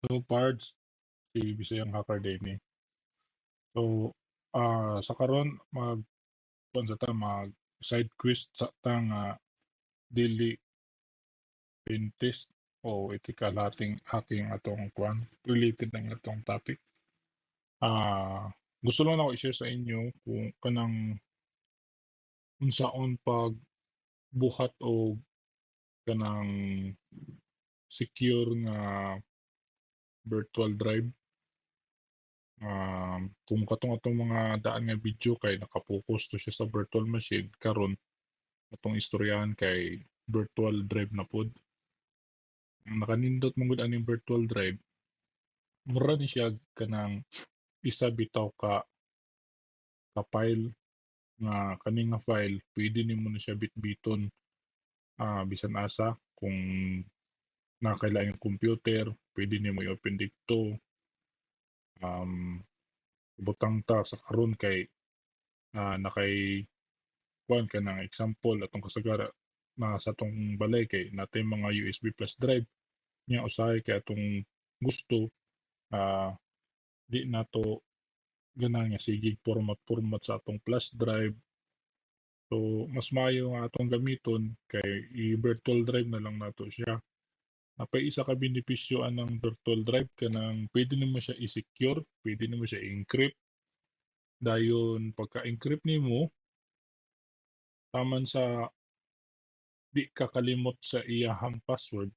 So, parts, si Bisayang Hacker Denny. So, ah sa karon mag kuan sa mag side quest sa ta nga dili pen test o ethical hacking hacking atong kuan related lang atong topic. Ah gusto lang ako i-share sa inyo kung kanang unsaon pag buhat og kanang secure nga virtual drive. Um, kung katong atong mga daan nga video kay nakapokus to siya sa virtual machine karon atong istoryahan kay virtual drive na pod. Ang nakanindot man gud aning virtual drive mura ni siya kanang isa bitaw ka ka file nga kani nga file pwede nimo na siya bitbiton ah bisan asa kung nakailangan yung computer pwede nimo i-open dikto um, butang ta sa karon kay ah, nakay kuan ka ng example atong kasagara na sa atong balay kay natay mga USB plus drive nya usahay kay atong gusto ah di nato ganang nga sige format format sa atong flash drive. So mas maayo nga atong gamiton kay i-virtual drive na lang nato siya Napay isa ka benepisyo anang virtual drive kanang pwede nimo siya i-secure, pwede nimo siya i-encrypt. Dayon pagka-encrypt nimo taman sa di ka kalimot sa iyahang password,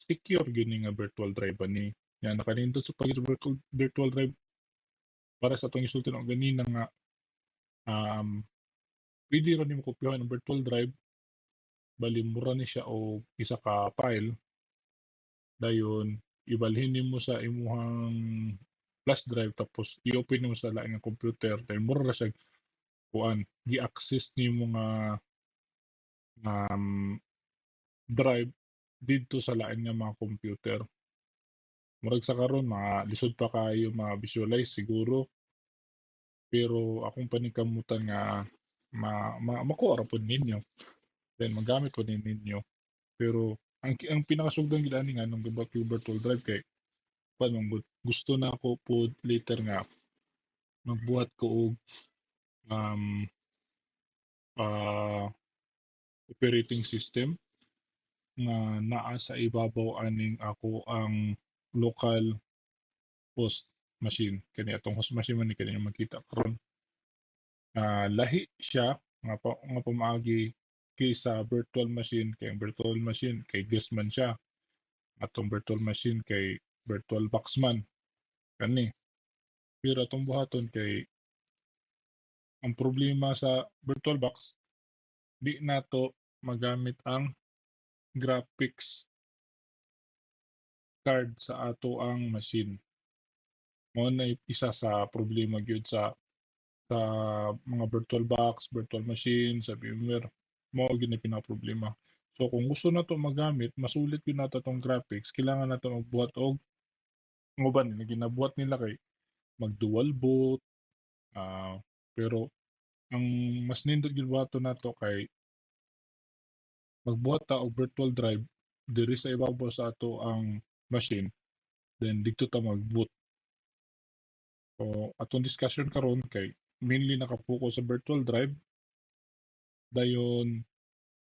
secure gini nga virtual drive ani. Yan nakanindot sa pag virtual virtual drive para sa atong isulti og ganina nga um pwede ra nimo kopyahan ang virtual drive bali mura ni siya og isa ka file dayon ibalhin nimo sa imuhang flash drive tapos i-open nimo sa lain nga computer. Then mura ra siya kuan gi-access nimo nga um, drive didto sa lain nga mga computer. Murag sa karon mga lisod pa kayo mga visualize siguro. Pero akong paningkamutan nga ma, ma makuha ra pud ninyo. Then magamit din ninyo. Pero ang ang pinakasugdan gid ani nga nung yung virtual drive kay pan mong gusto na ako po later nga magbuhat ko og um uh, operating system nga naa sa ibabaw aning ako ang local host machine. Kani atong host machine man ni kani makita karon. Uh, lahi siya nga pa, nga pamaagi kay sa virtual machine kay virtual machine kay guest man siya atong virtual machine kay virtual box man kani. Pero atong buhaton kay ang problema sa virtual box di nato magamit ang graphics card sa ato ang machine. Mo na isa sa problema gyud sa sa mga virtual box, virtual machine, sa VMware mao gyud na problema so kung gusto na to magamit masulit gyud nato tong graphics. Kailangan nato magbuhat og uban ni ginabuhat nila kay mag dual boot uh, pero ang mas nindot gyud buhaton nato kay magbuhat ta og virtual drive diri sa ibabaw sa ato ang machine then dito ta mag-boot. So atong discussion karon kay mainly nakapokus sa virtual drive dayon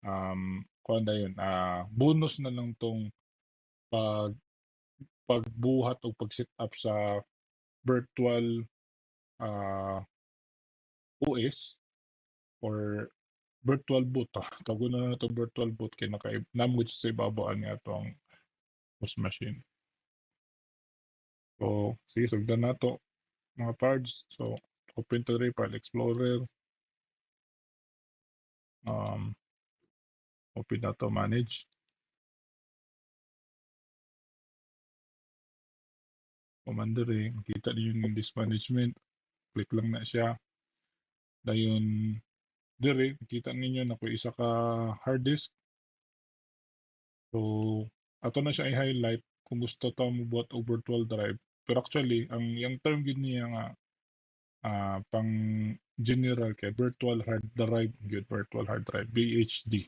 um kuan dayon ah bonus na lang tong pag pagbuhat o pag-set up sa virtual uh, OS or virtual boot ah. Tawag na na to virtual boot kay naka namud sa ibabaw nga atong host machine. So, sige, sugdan na to mga parts. So, open to the file explorer. Um, open na to manage. Commander eh, makita niyo yung disk management. Click lang na siya. Dayon, dire, kita ninyo na kung isa ka hard disk. So, ato na siya i-highlight kung gusto to mo buhat og virtual drive. Pero actually, ang yung term gid niya nga uh, pang general kay virtual hard drive good virtual hard drive VHD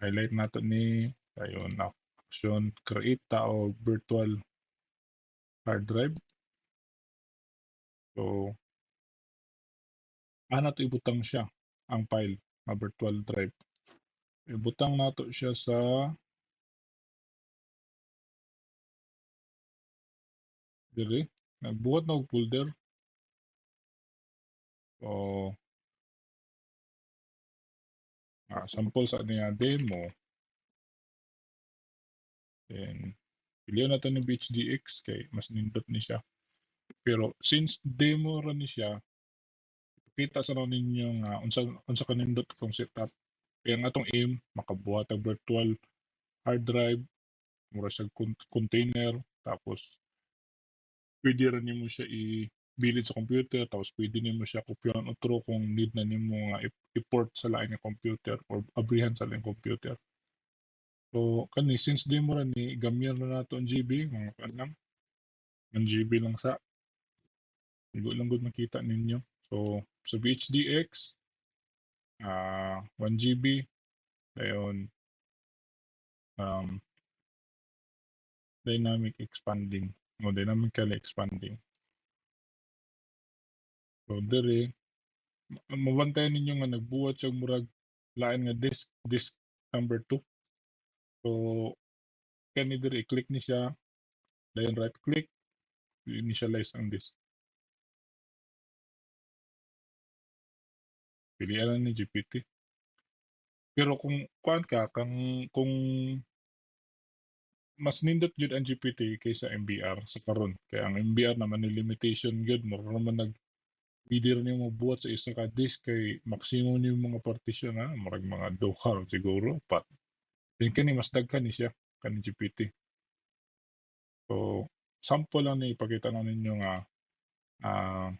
highlight nato ni ayun na option create ta o virtual hard drive. So, ana to ibutang siya ang file nga virtual drive. Ibutang nato siya sa diri nagbuhat na og folder. So, ah, sample sa niya demo. Then, pilihan natin ng BHDX kay mas nindot ni siya. Pero since demo ra ni siya, kita sa ron ninyo nga unsa unsa kanindot kung setup. Kaya nga atong aim makabuhat og virtual hard drive, mura con- container, tapos pwede rin nimo siya i-bilid sa computer, tapos pwede nimo siya kopyahan otro kung need na nimo nga i-port sa lain nga computer or abrihan sa lain computer. So, kani, since di mo ni gamyan na nato ang GB, mga kanang, ang GB lang sa, Igo lang gud makita ninyo. So, sa VHDX, ah 1 GB, dayon, um, dynamic expanding, o dynamically expanding. So, dere, ma- mabantayan ninyo nga nagbuhat siya murag lain nga disk, disk number 2. So, kani dere, i-click ni siya, dayon right click, initialize ang disk. Pilihan lang ni GPT. Pero kung kuan ka kang kung mas nindot gyud ang GPT kaysa MBR sa karon kaya ang MBR naman ni limitation gyud mo naman nag pwede rin yung mabuhat sa isa ka disk kay maximum ni mga partition ha marag mga duha siguro pat then kani mas daghan ni siya kani GPT so sample lang ni ipakita na ninyo nga ah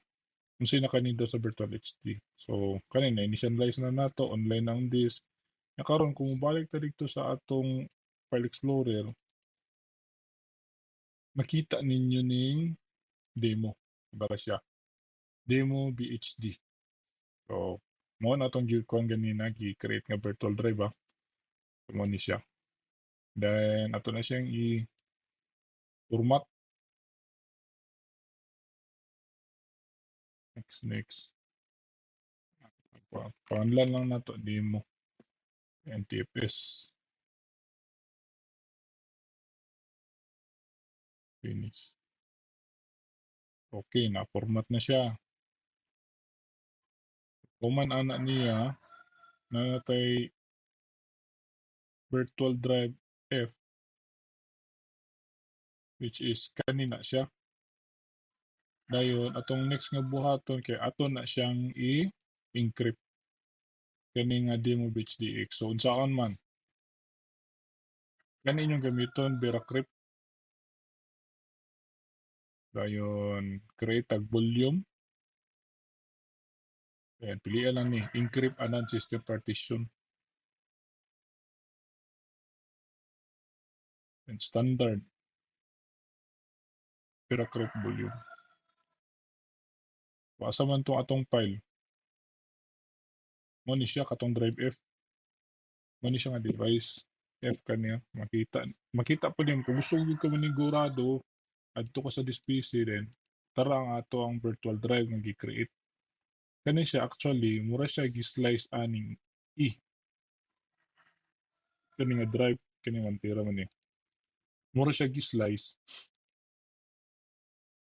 kung sino kanino sa virtual HD so kanina initialize na nato online ang disk na karon kung balik ta dito sa atong file explorer makita ninyo ning demo. Bara siya demo BHD so mo na tong ko ganina gi-create nga virtual drive ah. Mo ni siya. Then ato na siyang i format next next. Pa- pangalan lang nato demo. NTFS finish. Okay na format na siya Kuman ana niya na natay virtual drive F. Which is kanina siya. Dayon atong next nga buhaton kay ato na siyang i-encrypt. Kani nga demo BHDX. So unsaon man? Kani inyong gamiton Veracrypt. Dayon create tag volume Ayan, pilihan lang ni encrypt anan system partition and standard Veracrypt volume. Asa man tong atong file. Mo ni siya katong drive F. Mo ni siya nga device F kaniya makita makita po din kung gusto gyud ka manigurado adto ka sa this PC din tara ang ato ang virtual drive nga gi-create kani siya actually mura siya gi-slice aning E. Kani nga drive kani man tira man ni mura siya gi-slice.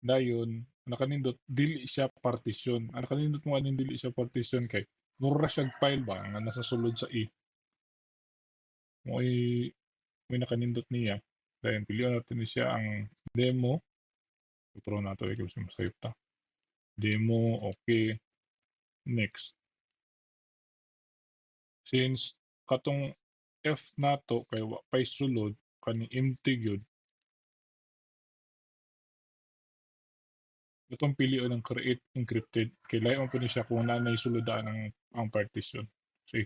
Dayon nakanindot dili siya partition. Ang nakanindot mo aning dili siya partition kay mura siya file ba nga nasa sulod sa E. Mo'y may nakanindot niya. Dayon pilihan natin ni siya ang demo. Utro na to ikaw sa save ta. Demo okay next. Since katong F nato kay wa pay sulod kani empty gyud. Itong pilion ng create encrypted kay layo po ni siya kung na sulodaan ang ang partition. So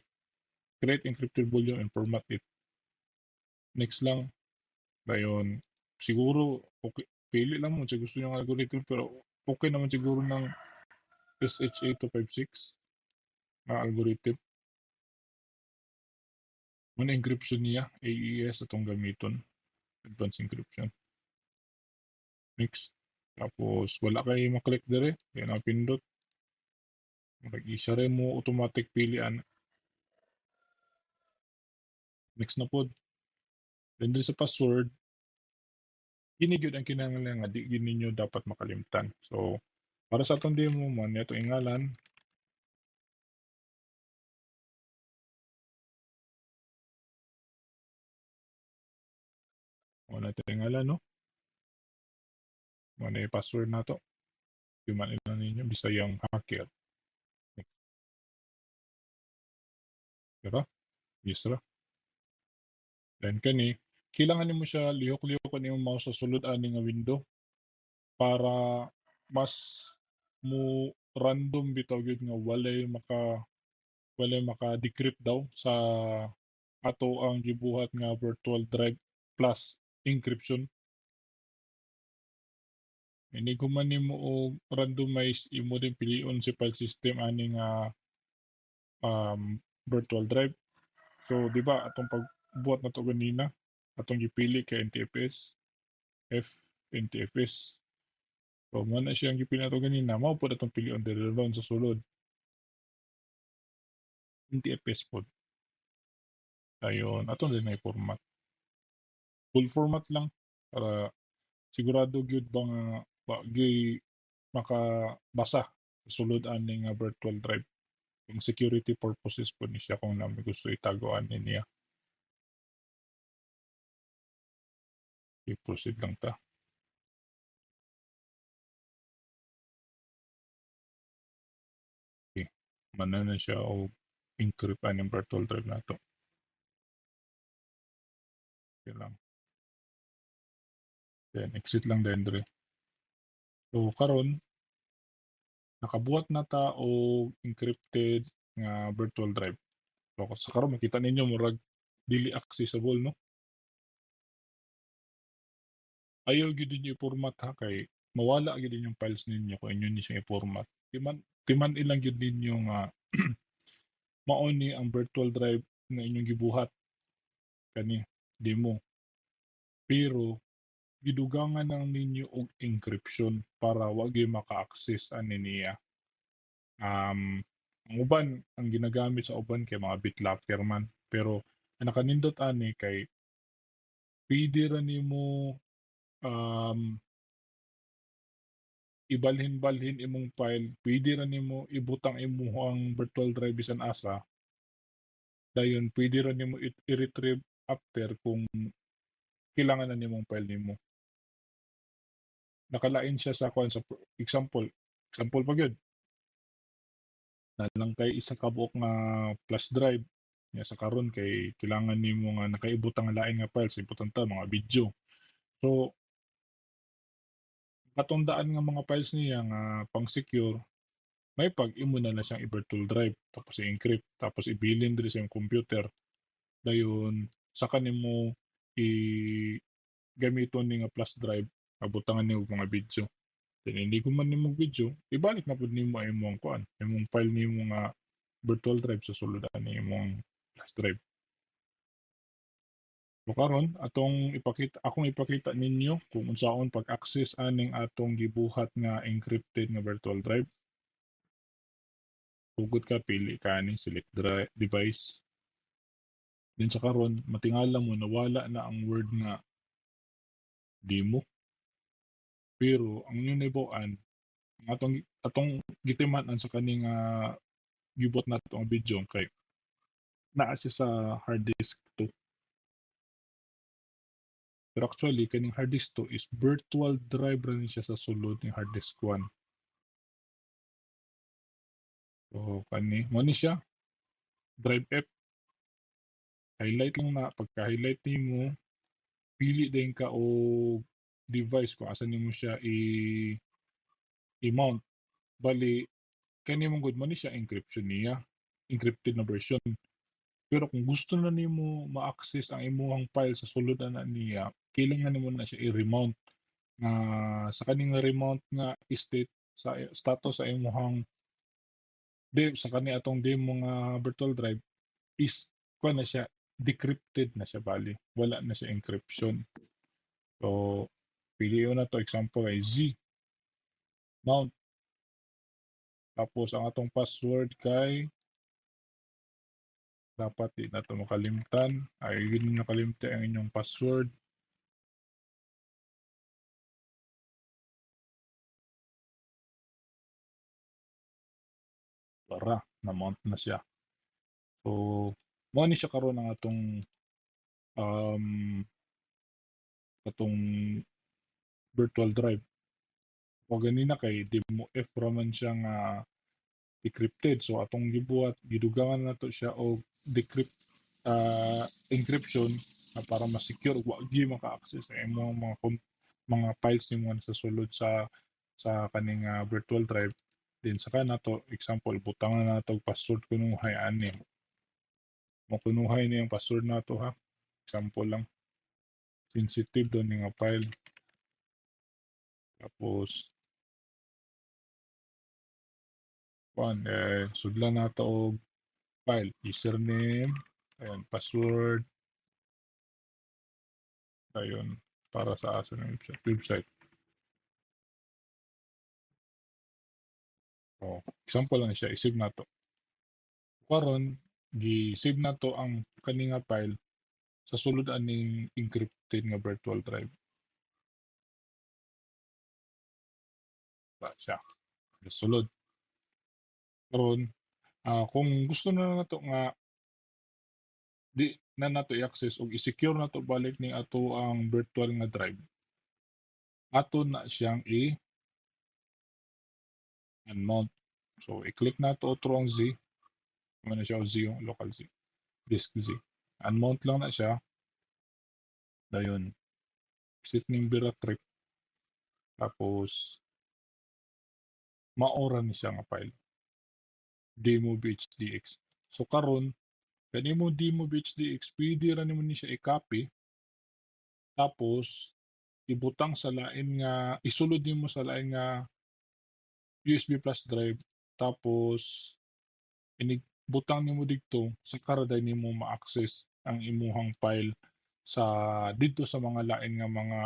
create encrypted volume and format it. Next lang. Dayon. Siguro okay. Pili lang mo sa gusto nyo algorithm pero okay naman siguro ng SHA 256 na algorithm Muna encryption niya, AES atong gamiton. advanced encryption. Next. Tapos wala kay maklik dire, kaya na pindot. Mag-isa rin mo automatic pilian. Next na pod. Then sa password, kini gyud ang kinahanglan nga di ninyo dapat makalimtan. So para sa atong demo man ito ingalan Wala ito ingalan no. Wala yung password na to. Di man ilan ninyo bisayang hacker. Diba? Yes ra. Then kani, kailangan mo siya lihok-lihok kan yung mouse sa sulod ani nga window para mas mo random bitaw gyud nga walay maka walay maka decrypt daw sa ato ang gibuhat nga virtual drive plus encryption. Ini man nimo og randomize imo din pilion si file system ani nga um, virtual drive. So di ba atong pagbuhat na to ganina atong gipili kay NTFS F NTFS So, mo na siyang gipili na to ganina, mao po atong pilion diri ron sa sulod. NTFS pod. Ayon, atong din may format. Full format lang para sigurado gyud ba nga ba gyud makabasa sa sulod ani virtual drive. Yung security purposes po ni siya kung namin gusto itagoan ni niya. I-proceed lang ta. Mana na siya o encrypt ang virtual drive na to. Okay lang. Then, exit lang din dire. So, karon nakabuhat na ta o encrypted nga virtual drive. So, sa karon makita ninyo murag dili accessible no. Ayaw gyud ninyo i-format ha kay mawala gyud yung files ninyo kung inyo ni siya i-format. Timan timan ilang gyud ninyo nga mao ang virtual drive nga inyong gibuhat kani demo. Pero gidugangan lang ninyo og encryption para wag gyud maka-access ani niya. Um, ang uban ang ginagamit sa uban kay mga BitLocker man pero ang nakanindot ani kay pwede ra nimo um, ibalhin-balhin imong file, pwede ra nimo ibutang imong virtual drive bisan asa. Dayon pwede ra nimo i-retrieve after kung kailangan na nimong file nimo. Nakalain siya sa kwan sa example. Example pa gyud. Na lang kay isa ka buok nga flash drive nya sa karon kay kailangan nimo nga nakaibutang lain nga files ibutan ta mga video. So katundaan nga mga files niya nga pang secure may pag imo na na siyang i-virtual drive tapos i-encrypt tapos ibilin diri sa iyong computer. Dayon sa kanimo i gamiton ni nga flash drive abutangan ni mga video. Then hindi ko man nimo video ibalik na pud nimo ang imong kuan imong file nimo nga virtual drive sa suludan ni imong flash drive So karon atong ipakita akong ipakita ninyo kung unsaon pag-access aning atong gibuhat nga encrypted nga virtual drive. Sugod ka pili ka ni select drive device. Din sa karon matingala mo nawala na ang word nga demo. Pero ang yun ibuan atong atong gitiman sa kaning uh, gibot nato ang video kay naa siya sa hard disk 2 pero actually, kaning hard disk 2 is virtual drive rin siya sa sulod ng hard disk 1. So, kani, mo ni siya. Drive F. Highlight lang na. Pagka-highlight ni mo, pili din ka o device kung asan mo siya i i-mount. Bali, kani mong good mo ni siya encryption niya. Encrypted na version. Pero kung gusto na nimo ma-access ang imong file sa sulod na niya, kailangan nimo na siya i-remount nga sa kaning remount nga state sa status sa imong de sa kani atong demo nga virtual drive is kuha na siya decrypted na siya bali wala na siya encryption So, piliin na to example ay Z. Mount. Tapos ang atong password kay dapat di na to makalimtan. Ay, yun nakalimtan ang inyong password. Para, na-mount na siya. So, mo ni siya karon ang atong um atong virtual drive. O ganina kay di mo if raman siya nga decrypted. So atong gibuhat gidugangan nato siya og decrypt uh, encryption na para ma-secure wa gyud maka-access sa imong mga mga files nimo sa sulod sa sa kaning uh, virtual drive. Then saka nato example butangan na nato password kunuhay ani. Mo kunuhay ni ang password nato ha. Example lang. Sensitive doon nga file. Tapos Kuan, eh, sudlan nato og file, username, ayan, password, ayun, para sa asa ng website. website. Oh, example lang siya, isave nato. Karon, gi-save nato ang kaninga file sa sulod aning encrypted nga virtual drive. Ba siya. Sulod. Karon, ah kung gusto na nato nga di na nato i-access o i-secure nato balik ning ato ang virtual nga drive. Ato na siyang i unmount. So i-click nato otro ang Z. Ano siya Z yung local Z. Disk Z. Unmount lang na siya. Dayon. Sit ning bira trip. Tapos maora ni siya nga file. Demo HDX. So karon kani mo demo HDX pwede ra nimo ni siya i-copy. Tapos ibutang sa lain nga isulod nimo sa lain nga USB plus drive. Tapos inibutang nimo didto sa karaday nimo ma-access ang imuhang file sa didto sa mga lain nga mga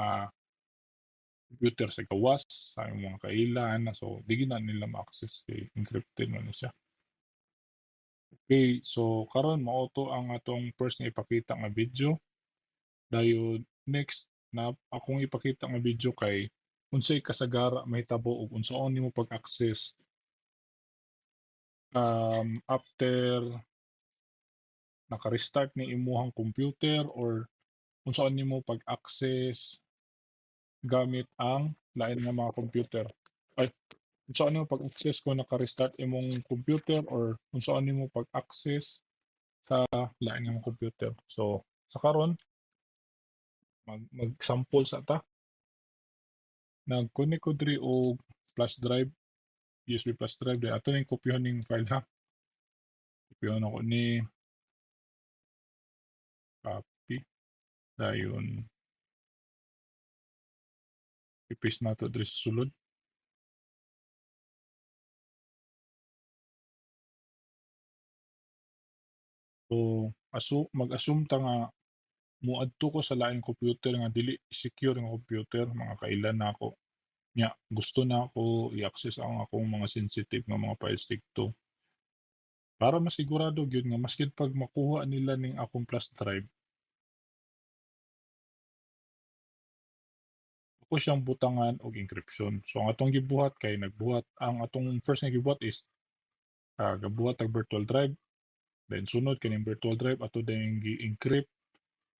computer sa gawas sa mga kailan. So di na nila ma-access kay encrypted man siya Okay, so karon mao to ang atong first nga ipakita nga video. Dayon next na akong ipakita nga video kay unsay kasagara mahitabo og unsaon nimo pag-access um, after naka-restart ni imuhang computer or unsaon nimo pag-access gamit ang lain nga mga computer. Ay, unsaon nimo pag-access kung naka-restart imong computer or unsaon nimo pag-access sa lain nga computer. So, sa karon mag mag-sample sa ta. Nag-connect ko diri og flash drive, USB flash drive. Then ato ning kopyahan ning file ha. Kopyahan ako ni copy. Dayon i-paste nato diri sa sulod. So, asu mag-assume ta nga muadto ko sa laing computer nga dili secure nga computer mga kailan na ako. Nya gusto na ako i-access ang akong mga sensitive nga mga files dito. Para masigurado gyud nga maski pag makuha nila ning akong flash drive ako siyang butangan og encryption. So ang atong gibuhat kay nagbuhat ang atong first nga gibuhat is uh, gabuhat og virtual drive then sunod kining virtual drive ato din gi-encrypt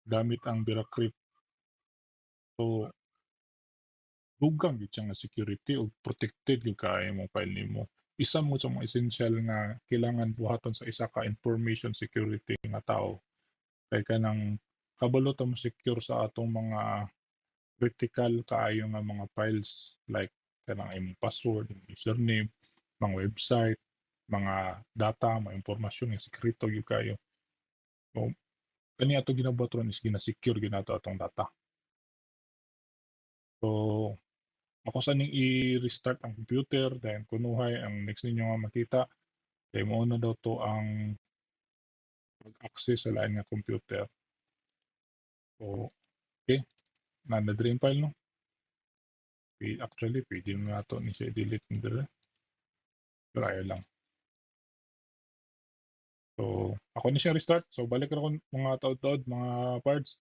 gamit ang Veracrypt. So, dugang gyud siya nga security o protected gyud kaayo mong file nimo. Isa mo sa mga essential nga kailangan buhaton sa isa ka information security nga tao. Kay kanang kabalo ta mo secure sa atong mga critical kaayo nga mga files like kanang imong password, imong username, mga website, mga data, mga impormasyon nga sekreto gyud kayo. So, kani ato ginabuhat ron is gina-secure ginato atong data. So, ako sa ning i-restart ang computer, then kunuhay ang next ninyo nga makita, kay mo na daw to ang mag-access sa lain nga computer. So, okay. na na dream file no. Actually, pwede na nato ni siya delete ni dire. Pero ayaw lang. So, ako ni siya restart. So, balik na ako mga taod-taod, mga parts.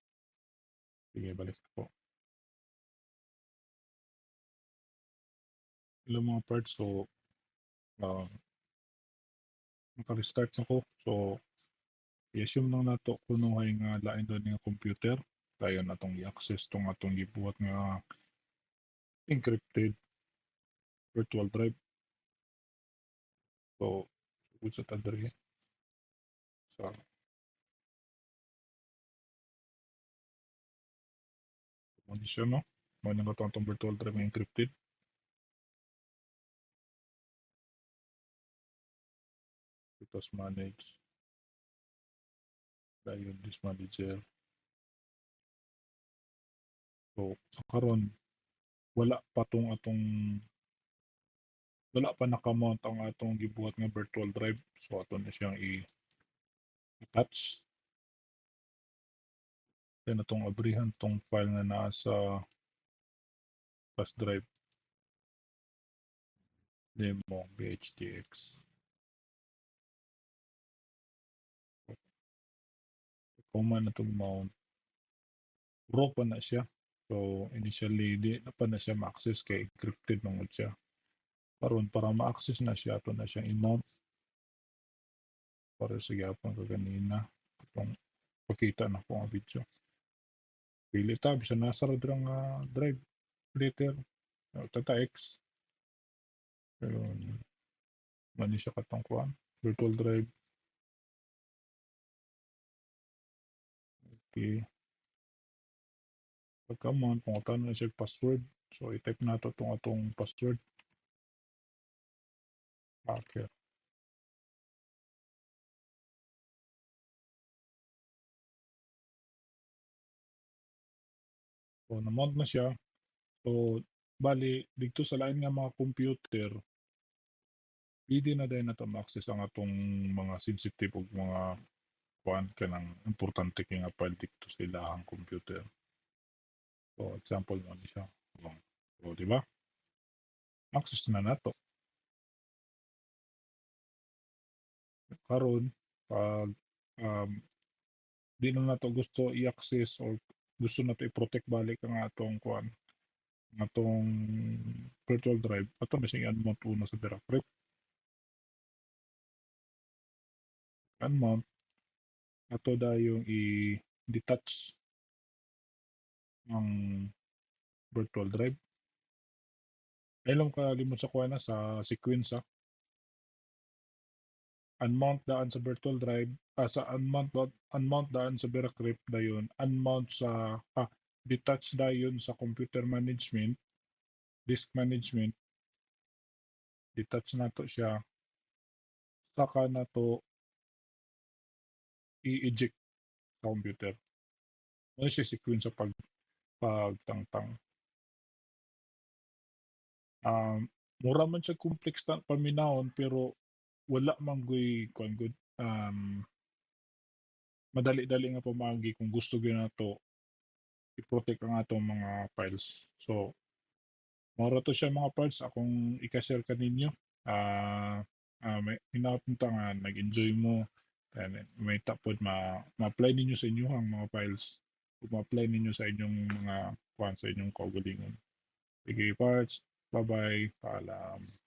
Sige, balik ako. Hello mga parts. So, uh, maka-restart ako. So, i-assume lang nato kunuhay nga lain doon nga computer. Tayo na itong i-access itong atong gibuhat nga encrypted virtual drive. So, good sa tadri. So, siya, no? Muna nga itong virtual nga encrypted. It was managed by this manager. So, sa karon wala pa tong atong wala pa nakamount ang atong gibuhat nga virtual drive. So, ato na siyang i- attach. Then, atong abrihan tong file nga naa sa flash drive. Demo BHTX. Command na itong mount. Raw pa na siya. So, initially, di na pa na siya ma-access kay encrypted mangod siya. Karon para ma-access na siya, ato na siyang i-mount. Para sa gyapon ko kanina. Itong pakita na ko ang video. Pili ta, bisa nasa ra dira nga drive later. O, Tata X. Pero, mani siya katong kuan. Virtual drive. Okay. Pagka-mount, kung ito na siya password. So, i-type na ito itong atong password. Hacker. So, na-mount na siya. So, bali, dito sa lain nga mga computer, pwede na dahil na ito ma-access ang atong mga sensitive o mga kuan ka ng importante kay nga file dito sa ilahang computer. So, example mo ni siya. So, di ba? Access na nato. Karon, pag um, di na nato gusto i-access or gusto nato i-protect balik ang atong kuan ang atong virtual drive. Ato na siya unmount una sa directory unmount ato da yung i-detach ang virtual drive. Ay lang kalimot sa kuha na sa sequence ah. unmount daan sa virtual drive ah, sa unmount unmount daan sa directory dayon unmount sa ah, detach dayon sa computer management? Disk management? Detach nato siya. Saka nato i-eject sa computer. Ano siya sequence sa pag pagtangtang? Um, mura man siya complex ta paminahon pero wala man goy kuan good um, madali-dali nga pamagi kung gusto gyud nato i-protect ang atong mga files. So mura to siya mga parts akong i-share kaninyo ah ah, may hinapunta nga nag-enjoy mo. And may tapod ma ma-apply ninyo sa inyong mga files. Kung ma-apply ninyo sa inyong mga kuan sa inyong kaugalingon. Sige parts bye bye paalam